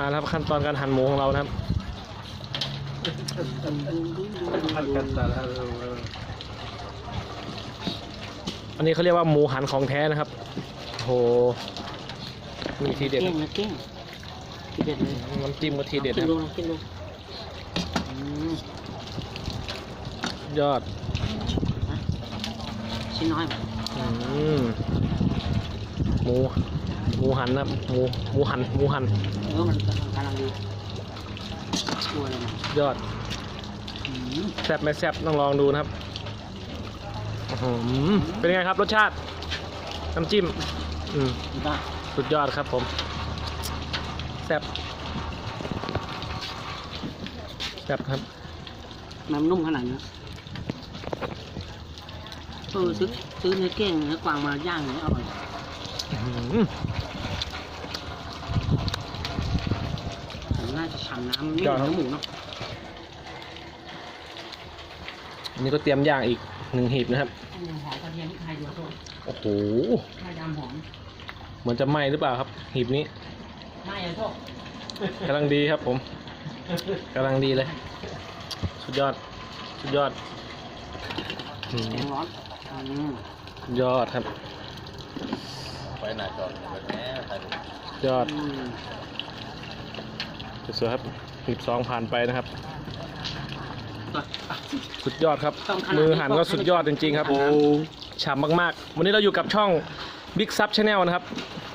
มาแล้วครับขั้นตอนการหั่นหมูของเรานะครับผัดกันแต่ละเอออันนี้เขาเรียกว่าหมูหันของแท้นะครับโอ้โหมีทีเด็ดเก่งนะเก่งทีเด็ดเลยน้ำจิ้มก็ทีเด็ดกินะนคดูรับนะกินดูอืมยอดชิ้นน้อยไปอืมหมู หมูหันนะครับหมูหมูหันหมูหันเออมันกำลังดีตัวอะไรนะยอดอืมแซ่บไม่แซ่บต้องลองดูนะครับอื้อหือเป็นไงครับรสชาติน้ำจิ้มอืมดีป่ะสุดยอดครับผมแซ่บแซ่บครับมันนุ่มขนาดนี้เออซื้อซื้อเนื้อเก้งเนื้อกวางมาย่างอย่างนี้อร่อยอื้อหือแต่ น่าจะฉ่ำน้ำนี่ยอดครับเนื้อหมูเนาะอันนี้ก็เตรียมย่างอีกหนึ่งหีบนะครับอันหนึ่งหอมกระเทียมพริกไทยเดียวโซ่โอ้โหไทยดำหอมเหมือนจะไหม้หรือเปล่าครับ หีบนี้ไม่อะโซ่กำลังดีครับผมกำลังดีเลย สุดยอด สุดยอดอื้อแกหืงร้อนอืมสุดยอดครับไป หน้าจอไปแม่ไปยอดอืมสวยๆครับหีบสองผ่านไปนะครับก็สุดยอดครับต้องขนาดนี้มือหันก็สุดยอดจริงๆครับโอ้ฉ่ำมากๆ วันนี้เราอยู่กับช่อง Big Sub Channel นะครับ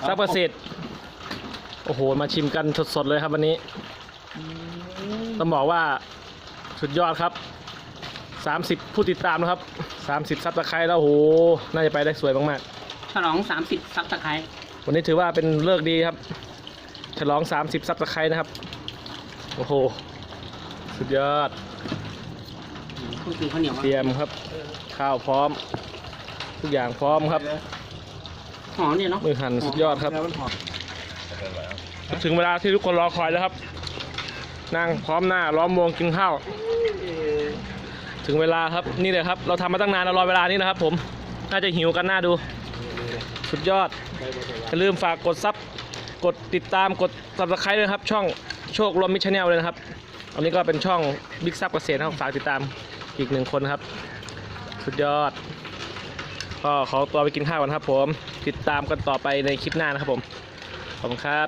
ซับเกษตรโอ้โห มาชิมกันสดๆเลยครับวันนี้ ต้องบอกว่าสุดยอดครับ 30 ผู้ติดตามนะครับ 30ซับสไครต์แล้วโอ้โห น่าจะไปได้สวยมาก ฉลองสามสิบซับตะไคร้ๆวันนี้ถือว่าเป็นเลิกษ์ดีครับ ฉลอง 30ซับสไครต์นะครับ โอ้โห สุดยอดคุณกินข้าวเหนียวเตรียมครับ ข้าวพร้อม ทุกอย่างพร้อมครับ หอมเนี่ยเนาะมือหั่นสุดยอดครับแล้วมันหอมถึงเวลาที่ทุกคนรอคอยแล้วครับ นั่งพร้อมหน้าล้อมวงกินข้าว ถึงเวลาครับ นี่เลยครับ เราทำมาตั้งนานเรารอเวลานี้นะครับ ผม น่าจะหิวกันหน้าดู สุดยอด อย่าลืมฝากกดซับกดติดตามกดซับสไครต์ด้วยครับ ช่องโชครวมมิชแนลเลยนะครับ อันนี้ก็เป็นช่องบิ๊กซับเกษตรนะครับฝากติดตามอีกหนึ่งคนครับ สุดยอด ก็ขอตัวไปกินข้าวกันครับผม ติดตามกันต่อไปในคลิปหน้านะครับผม ขอบคุณครับ